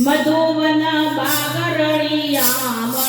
Madhuvan બાગરણિયા